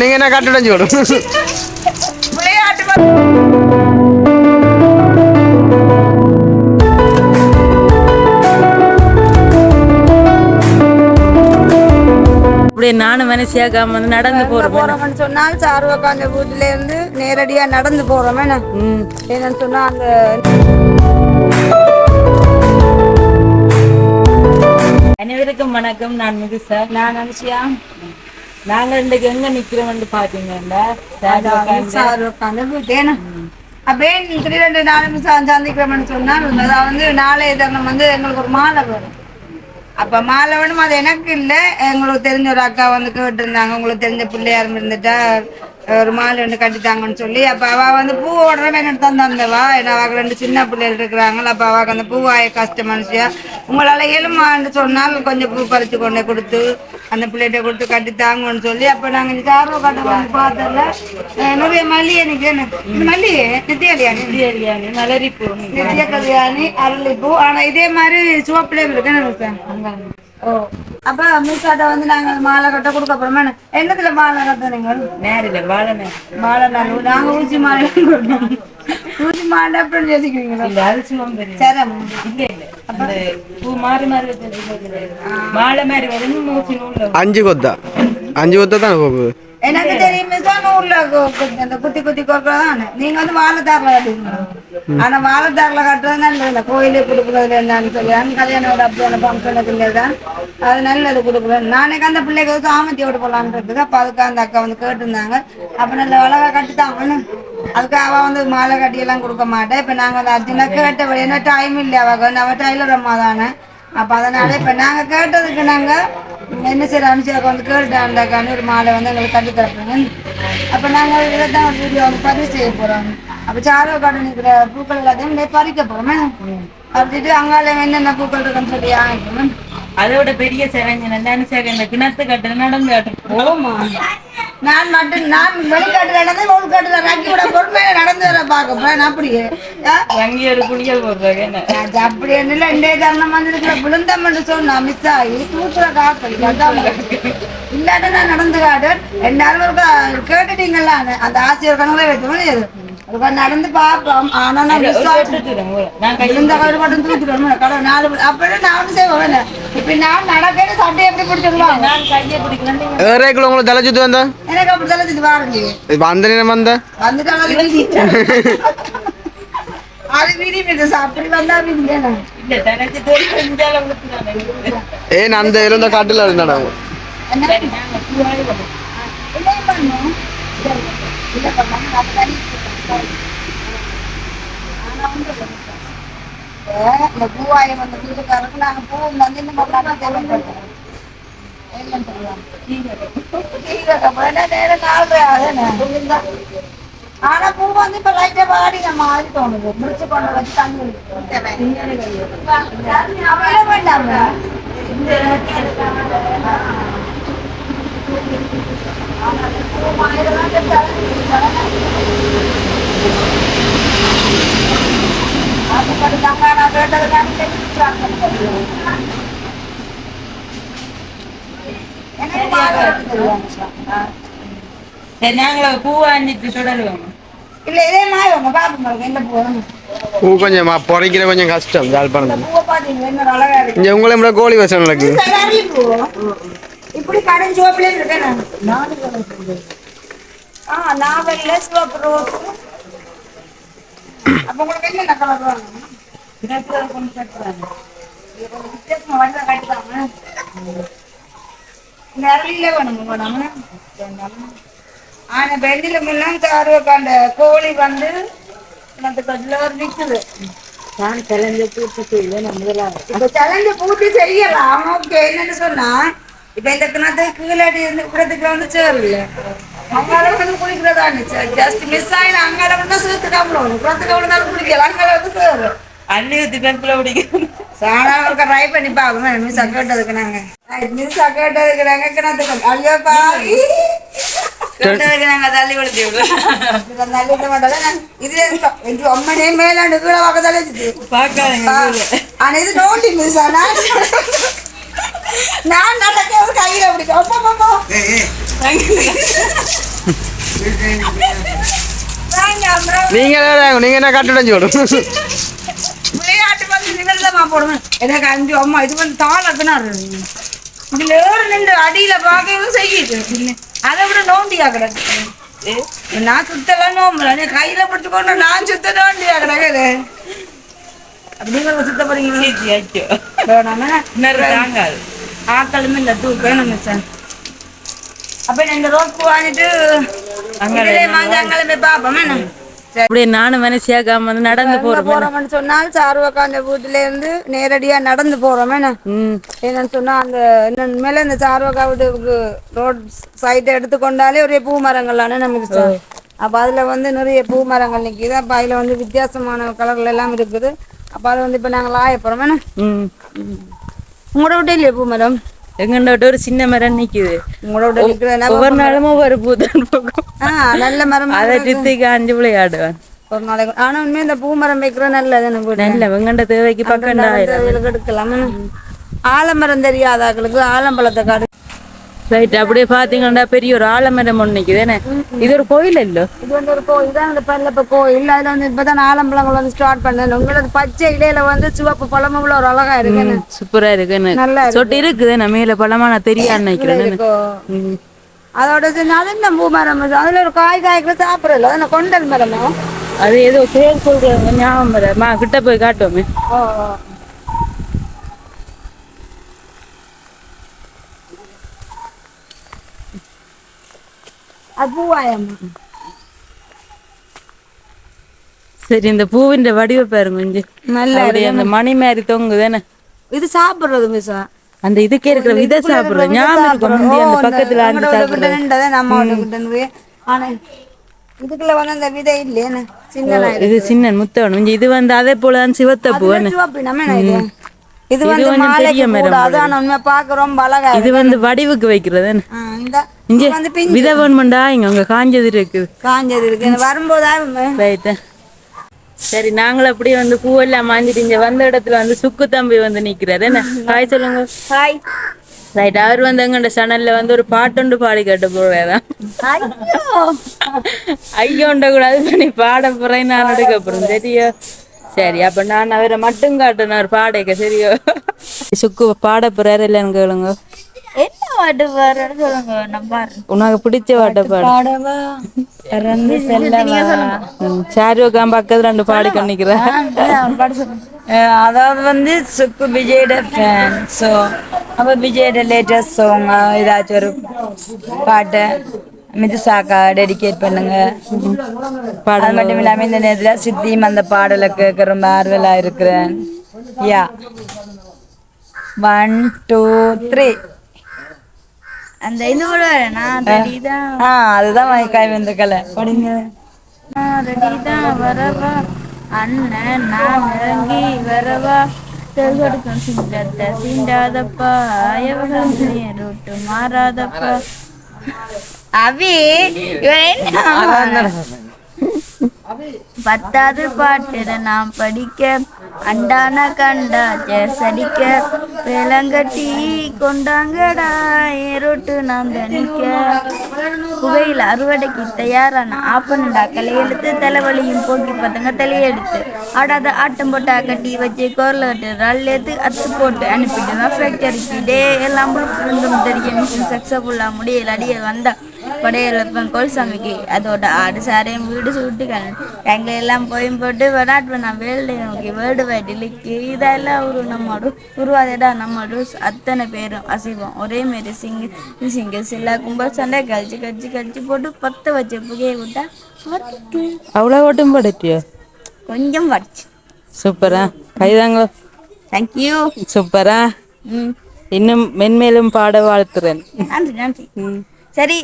நீங்க என்ன கட்டுடைஞ்சு விடும் விளையாட்டு அப்படியே நானும் மனசியாக்காம வந்து நடந்து போறோம் போறோம்னு சொன்னால் சாருவக்கா அந்த வீட்டுல இருந்து நேரடியா நடந்து போறோம் என்ன என்னன்னு சொன்னா அந்த அனைவருக்கும் வணக்கம். நான் மிகுசா நான் நினைச்சியா நாங்க இன்றைக்கு எங்க நிக்கிறோம்னு பாத்தீங்கன்னா அப்படியே திடீரெண்டு நாலு நிமிஷம் சந்திக்கிறோம்னு சொன்னால் அதான் வந்து நாளைய தினம் வந்து எங்களுக்கு ஒரு மாலை வரும். அப்ப மாலை அது எனக்கு இல்லை. எங்களுக்கு தெரிஞ்ச ஒரு அக்கா வந்து கேட்டிருந்தாங்க உங்களுக்கு தெரிஞ்ச பிள்ளையார் இருந்துட்டா ஒரு மாலை ஒன்று கட்டித்தாங்கன்னு சொல்லி அப்ப அவ வந்து பூ ஓடுறவன் எனக்கு தான் தந்தவா? ஏன்னா அவள் ரெண்டு சின்ன பிள்ளைகள் இருக்கிறாங்களா அப்ப அவளுக்கு அந்த பூவாய கஷ்ட மனுஷியா உங்களால் எலுமான்னு சொன்னால் கொஞ்சம் பூ பறித்து கொண்டே கொடுத்து அந்த பிள்ளைகிட்ட கொடுத்து கட்டித்தாங்கன்னு சொல்லி அப்ப நாங்க சார்வ கட்ட வந்து பார்த்தல நிறைய மல்லிகை நிற்கிறேன் இந்த மல்லிகை நித்தியாலியா பிரியாணி மலரிப்பூ. நித்திய கல்யாணி அரளிப்பூ. ஆனா இதே மாதிரி சிவப்பிள்ளையும் இருக்கு என்ன நினைப்பேன் ஓ அப்ப மீசாட்ட வந்து நாங்க மாலை கட்ட கொடுக்க என்ன? என்னத்துல மாலை கட்ட நீங்க? நேரில் வாழ நேரம் மாலை நாங்க நாங்க ஊசி மாலை. ஊசி மாலை அப்படின்னு யோசிக்கிறீங்களா இல்ல அஞ்சு கொத்தா? அஞ்சு கொத்தா தான் போகுது எனக்கு தெரியும் ஊர்ல அந்த குத்தி குத்தி கொடுக்கறதான் நீங்க வந்து வாழைத்தாரில் கட்டுவீங்க ஆனா வாழைத்தாரில் கட்டுறது நல்லது இல்லை கோயிலுக்கு கொடுக்குறதுல என்னன்னு சொல்லி. அந்த கல்யாணம் அப்படியான ஃபங்க்ஷனுக்கு இல்லை தான். அது நல்லது கொடுக்குறேன் நாளைக்கு அந்த பிள்ளைக்கு வந்து சாமத்தி விட்டு போகலான்றது அப்போ அதுக்கு அந்த அக்கா வந்து கேட்டிருந்தாங்க. அப்போ நல்ல அழகா கட்டித்தாங்கன்னு. அதுக்கு அவ வந்து மாலை கட்டி எல்லாம் கொடுக்க மாட்டேன் இப்போ நாங்கள் வந்து அர்ஜுனா கேட்டபடி என்ன டைம் இல்லை அவ. வந்து அவ டைலர் அம்மா தானே. அப்போ அதனால இப்போ நாங்கள் கேட்டதுக்கு நாங்கள் என்ன சரி அனுப்பிச்சு வந்து கேட்டுட்டாண்டாக்கான்னு ஒரு மாலை வந்து எங்களுக்கு கட்டி தரப்புங்க அப்போ நாங்கள் இதை தான் ஒரு வீடியோ வந்து பதிவு செய்ய போகிறோம் அப்போ சாரோ கார்டன் இருக்கிற பூக்கள் எல்லாத்தையும் பறிக்க போகிறோமே பறிச்சுட்டு அங்கால என்னென்ன பூக்கள் இருக்குன்னு சொல்லி ஆகிக்கணும் அதோட பெரிய சேவைங்க நினைச்சாக்க இந்த கிணத்து கட்டு நடந்து கட்டு ஓமா நான் மட்டும் நான் வெளிக்காட்டுல நடந்து உள்காட்டுல ரக்கி விட பொறுமையில நடந்து வர பார்க்க போறேன் அப்படியே? அங்கே ஒரு குளியல் போடுறாங்க அப்படி என்ன இன்றைய தருணம் வந்து இருக்கிற விழுந்தம்னு சொன்னா மிஸ் ஆகி தூக்குற காக்கல் இல்லாட்ட நான் நடந்து காட்டேன் எல்லாரும் ஒரு கேட்டுட்டீங்களா அந்த ஆசிரியர் கணவரை வைக்க முடியாது அதுக்கு நடந்து பார்ப்போம். ஆனா நான் விழுந்த கயிறு மட்டும் தூக்கிட்டு கடவுள் நாலு அப்படியே நான் ஒன்றும் செய்வேன் இப்ப நான் நடக்கணும் சட்டை எப்படி பிடிச்சிருவாங்க நான் கையை பிடிக்கிறேன் ஏறேக்குள்ள உங்களை தலை சுத்து வந்தா? எனக்கு அப்படி பாருங்க. இப்போ அந்த நேரம் வந்தா? அது வீதி. அப்படி வந்தா வீதி அந்த இருந்த காட்டுல இருந்தாடா சரி நாங்க பூவாடி போடுறோம் என்ன பண்ணும் இல்ல பண்ணாம நான் தனி ஆனா வந்து இப்ப இந்த பூவாயம் வந்து வீட்டுக்காரருக்கு நாங்க பூ வந்து இந்த மாதிரி நாங்க தேவைப்படுறோம் என்னன்னு சொல்லுவாங்க கீரை போனா நேரம் நாலு அதானே ஆனா பூ வந்து இப்ப லைட்டா வாடி நம்ம மாதிரி தோணுது முடிச்சு கொண்டு வச்சு தண்ணி அப்படியே வேண்டாம் எனக்கு மாலை எடுத்து தருவாங்க சரி நாங்கள பூவாண்டிட்டு தொடருவோம் இல்ல இதே மாதிரி உங்க பாப்பா எங்க போகணும் பூ கொஞ்சம் மா- பொறைக்கிற கொஞ்சம் கஷ்டம் யாழ்ப்பாணம் பூவை பாத்தீங்களா என்ன அழகா இருக்கு இங்கே உங்களை கூட கோழி வசம் நடக்கு சராரி பூ இப்படி கடன் சிவப்புல இருக்கேன் நான். கலர் ஆ நாவல்ல சிவப்பு ரோஸ். அப்ப உங்களுக்கு என்னென்ன கலர் வேணும்? கிணத்துல கொண்டு கட்டுறாங்க கொஞ்சம் வித்தியாசமா வண்டியில கட்டுதாங்க நிரலில வேணும் வேணாம ஆனா பெண்டில முன்னாடி கோழி வந்து ஒரு நிக்குது. நான் கலந்து பூத்து செய்வேன் முதலாவது இப்ப சேலஞ்ச பூர்த்தி செய்யலாம். ஓகே என்னன்னு சொன்னா இப்ப இந்த கிணத்துக்கு கீழாடி இருந்து இப்படத்துக்கு வந்து சேரல அங்கால வந்து குளிக்கிறதானே ஜஸ்ட் மிஸ் ஆயிடும் அங்கால வந்து சேர்த்து கம்பளம் இப்படத்துக்கு விழுந்தாலும் குளிக்கலாம் அங்கால வந்து சேரும். அள்ளி ஊத்தி பெருப்புல பிடிக்கும் சாணா ஒரு ட்ரை பண்ணி பார்க்கணும். மிஸ் கேட்டதுக்கு நாங்க. மிஸ் கேட்டதுக்கு நாங்க கிணத்துக்கு ஐயோ பாவி அம்மனே மேலாண்டு கீழே இருக்குது பார்க்காதீங்க ஆனா இது நோண்டி மிஸ் ஆனா நான் நடக்க ஒரு கையில பிடிக்கும். அப்பா அப்புறம் நீங்க என்ன- நீங்க என்ன கட்டுடன் சொல்லும் விளையாட்டு வந்து நிகழ்ந்தமா போடுவேன். எனக்கு அஞ்சு அம்மா இது வந்து தாளக்குனா இதுல ஏறு நின்று அடியில பார்க்கவும் செய்யுது. அதை விட நோண்டியா கிடக்கு. நான் சுத்தலாம் நோம்பல. கையில பிடிச்சு கொண்டு நான் சுத்த நோண்டியா கிடக்குது. அப்படி நீங்க சுத்த போறீங்க வாங்கிட்டு இதுலயே வாங்கி அங்கே போய் பார்ப்போம் என்ன அப்படியே நானும் மனசியாக்காம வந்து நடந்து போறோம்னு சொன்னால் சாருவக்கா அந்த வீட்டுல இருந்து நேரடியா நடந்து போறோம் என்ன என்னன்னு சொன்னா அந்த மேல இந்த சாருவக்கா வீட்டுக்கு ரோட் சைட்டை எடுத்துக்கொண்டாலே ஒரே பூ மரங்கள்லானே நமக்கு அப்ப அதுல வந்து நிறைய பூ மரங்கள் நிக்குது அப்ப அதுல வந்து வித்தியாசமான கலர்ல எல்லாம் இருக்குது அப்ப அது வந்து இப்ப நாங்கள் ஆய போறோம் என்ன உங்களோட விட்டு இல்லையா பூ மரம்? எங்கண்டோட்ட ஒரு சின்ன மரம் நிக்குது. உங்களோட ஒவ்வொரு நாளும் ஒவ்வொரு பூதான் போகும் நல்ல மரம் அதை சித்தி காஞ்சி விளையாடுவேன். ஒரு நாளைக்கு ஆனா உண்மையா இந்த பூ மரம் வைக்கிறது நல்லது எனக்கு நல்ல வெங்கண்ட தேவைக்கு பக்கம் எடுக்கலாம். ஆலமரம் தெரியாதாக்களுக்கு ஆலம்பழத்தை காடு ரைட் அப்படியே பாத்தீங்கன்னா பெரிய ஒரு ஆலமரம் ஒண்ணு நிக்குது என்ன இது ஒரு கோயில் இல்லோ? இது வந்து ஒரு கோயில். தான் இந்த பல்லப்ப கோயில். அதுல வந்து இப்பதான் ஆலம்பழங்கள் வந்து ஸ்டார்ட் பண்ணேன் உங்களோட பச்சை இலையில வந்து சிவப்பு பழமும் இவ்வளவு ஒரு அழகா இருக்கு என்ன? சூப்பரா இருக்கு என்ன நல்லா. சொட்டு இருக்குது என்ன மேல பழமா நான் தெரியாது நினைக்கிறேன். அதோட அது என்ன பூ மரம்? அதுல ஒரு காய் காய்க்கிற சாப்பிடல. அது கொண்டல் மரமா? அது ஏதோ பேர் சொல்றாங்க ஞாபகம் வர மா கிட்ட போய் காட்டுவோமே. அது பூவாயம்மா சரி இந்த பூவின் வடிவ பாருங்க இஞ்சி. நல்லா அந்த மணி மாதிரி தொங்குது என்ன இது சாப்பிடுறது மிஸ்ஸா அந்த இதுக்கே இருக்கிற விதை சாப்பிடுறோம். ஞாபகம் அந்த பக்கத்துல அந்த சாப்பிடுறது. ஆனா இதுக்குள்ள வந்து அந்த விதை இல்லையே சின்ன இது சின்ன முத்தவன். இஞ்சி இது வந்து அதே போல சிவத்த பூ சிவப்பு நம்ம என்ன இது வந்து மாலைக்கு கூடாது ஆனா உண்மை பார்க்க ரொம்ப அழகா இது வந்து வடிவுக்கு வைக்கிறது இந்த இது வந்து பிஞ்சு. விதை வேணுமெண்டா இங்க அங்க காஞ்சது இருக்குது. காஞ்சது இருக்கு வரும்போதா ரைட்டு சரி நாங்களும் அப்படியே வந்து பூவெல்லாம் மாஞ்சிட்டு இங்க வந்த இடத்துல வந்து சுக்கு தம்பி வந்து நிக்கிறாரு. என்ன? ஹாய் சொல்லுங்க. ஹாய் ரைட் அவர் வந்து எங்கண்ட சனல்ல வந்து ஒரு பாட்டுண்டு பாடி கட்ட போறதான் ஐயோண்ட கூடாது பண்ணி பாட போறேன் நான் எடுக்க போறேன். சரியோ சரி அப்ப நான் அவரை மட்டும் காட்டணும் அவர் பாடைக்க சரியோ? சுக்கு பாட போறாரு இல்லைன்னு கேளுங்க. என்ன பாட்டு பாடுறேன்னு சொல்லுங்க பாடுறேன். உனக்கு பிடிச்ச பாட்டை பாடு. பாடவா? பிறந்து செல்லவா? ம், சாரு உட்காந்து பக்கத்துல ரெண்டு பாடி கொண்டிக்கிறேன் அஹ் அதாவது வந்து சுக்கு விஜயோட ஃபேன் ஸோ அப்போ விஜயோட லேட்டஸ்ட் சாங் ஏதாச்சும் ஒரு பாட்டு. மிதுசாக்கா டெடிகேட் பண்ணுங்க. அது மட்டும் இல்லாமல் இந்த நேரத்தில் சித்தியும் அந்த பாடலை கேட்க ரொம்ப ஆர்வலாக இருக்கிறேன். யா ஒன் டூ த்ரீ அந்த இது கூட ஆ அதுதான் மைக்காய் வந்திருக்கல. படிங்க. நான் ரெடி தான். வரவா அண்ணன் நான் இறங்கி வரவா தெருகடுக்கும் சிங்கத்தை சீண்டாதப்பா ரூட்டு மாறாதப்பா. அவி பத்தாவது பாட்டுல நாம் படிக்க அண்டான கண்டா சடிக்க வேலங்கட்டி கொண்டாங்கடா ஏரோட்டு நாம் தனிக்க குகையில் அறுவடைக்கு தயாரான ஆப்பனண்டா கலையெடுத்து தலைவலியும் போக்கி பார்த்தங்க தலையெடுத்து ஆடாத ஆட்டம் போட்டா கட்டி வச்சு கோரலட்டு கட்டு ரல்லேத்து அத்து போட்டு அனுப்பிட்டு ஃபேக்டரிக்கு டே எல்லாம் புழுப்புருந்தும் தெரிய மிஷின் சக்ஸஸ்ஃபுல்லாக முடியல அடியே வந்தா. படையலப்பன் கோல்சாமிக்கு அதோட ஆடு சாரையும் வீடு சுட்டுக்கான எங்க எல்லாம் போயும் போட்டு விளையாட்டு நான் வேல்டு நோக்கி வேர்ல்டு வைட் இலக்கு இதெல்லாம் ஒரு நம்மோட உருவாதடா நம்மோட அத்தனை பேரும் அசைவோம் ஒரே மாரி சிங்கிள் சிங்கிள்ஸ் எல்லா கும்பல் சண்டை கழிச்சு கழிச்சு கழிச்சு போட்டு பத்த வச்ச புகையை விட்டா. அவ்வளோ ஓட்டும் படட்டியோ கொஞ்சம் வடிச்சு சூப்பரா கைதாங்க தேங்க்யூ சூப்பரா இன்னும் மென்மேலும் பாட வாழ்த்துறேன் நன்றி நன்றி சரி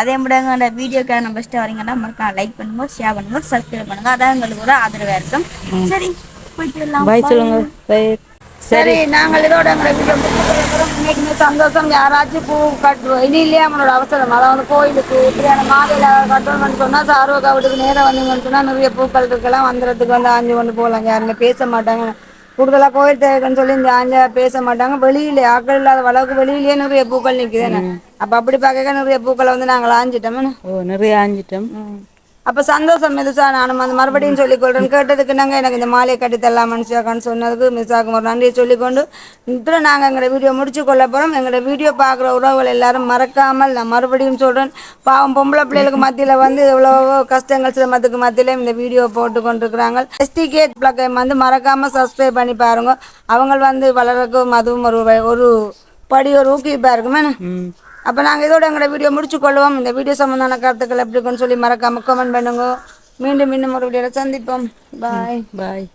அதே முடங்க வீடியோக்காக நம்ம ஃபஸ்ட்டு வரீங்கன்னா மறக்காம லைக் பண்ணுங்க ஷேர் பண்ணுங்க சப்ஸ்கிரைப் பண்ணுங்க. அதான் எங்களுக்கு ஒரு ஆதரவாக இருக்கும் சரி போயிட்டு சொல்லுங்க. பை சரி நாங்கள் இதோட வீடியோ உண்மைக்குமே சந்தோஷம். யாராச்சும் பூ கட்டுவோம் இனி இல்லையா அவனோட அவசரம். அதான் வந்து கோயிலுக்கு இப்படியான மாலையில கட்டணும்னு சொன்னா சாருவக்கா வீட்டுக்கு நேரம் வந்தீங்கன்னு சொன்னா நிறைய பூக்கள் இருக்கலாம். வந்துடுறதுக்கு வந்து ஆஞ்சு கொண்டு போகலாம். யாருமே பேச மாட்டாங்க. கூடுதலா கோயில் தேவைன்னு சொல்லி இந்த ஆஞ்சா பேச மாட்டாங்க. வெளியில ஆக்கள் இல்லாத வளவுக்கு வெளியிலேயே நிறைய பூக்கள் நிக்குதுன்னு. அப்ப அப்படி பார்க்க நிறைய பூக்களை வந்து நாங்கள் ஆஞ்சிட்டோம் ஓ நிறைய ஆஞ்சிட்டோம். அப்போ சந்தோஷம் மிதுசா நானும் அந்த மறுபடியும் சொல்லி கொள்றேன் கேட்டதுக்கு நாங்கள் எனக்கு இந்த மாலையை கட்டி தரலாம் மனுஷாக்கான்னு சொன்னதுக்கு மிஸ்ஸாக்கும் ஒரு நன்றியை சொல்லிக்கொண்டு இதில் நாங்கள் எங்களோட வீடியோ முடிச்சு கொள்ள போகிறோம் எங்களோட வீடியோ பார்க்குற உறவுகள் எல்லாரும் மறக்காமல் நான் மறுபடியும் சொல்கிறேன் பாவம் பொம்பளை பிள்ளைகளுக்கு மத்தியில் வந்து எவ்வளோ கஷ்டங்கள் சிரமத்துக்கு மத்தியில் இந்த வீடியோ போட்டு கொண்டிருக்கிறாங்க. எஸ்டிகே பிளக்கை வந்து மறக்காமல் சப்ஸ்கிரைப் பண்ணி பாருங்க. அவங்க வந்து வளரக்கும் அதுவும் ஒரு ஒரு படி ஒரு ஊக்குவிப்பாக இருக்குமே அப்போ நாங்கள் இதோட எங்களோட வீடியோ முடிச்சு கொள்வோம் இந்த வீடியோ சம்மந்தமான கருத்துக்கள் எப்படி இருக்குன்னு சொல்லி மறக்காமல் கமெண்ட் பண்ணுங்க. மீண்டும் மீண்டும் ஒரு வீடியோவில் சந்திப்போம். பாய் பாய்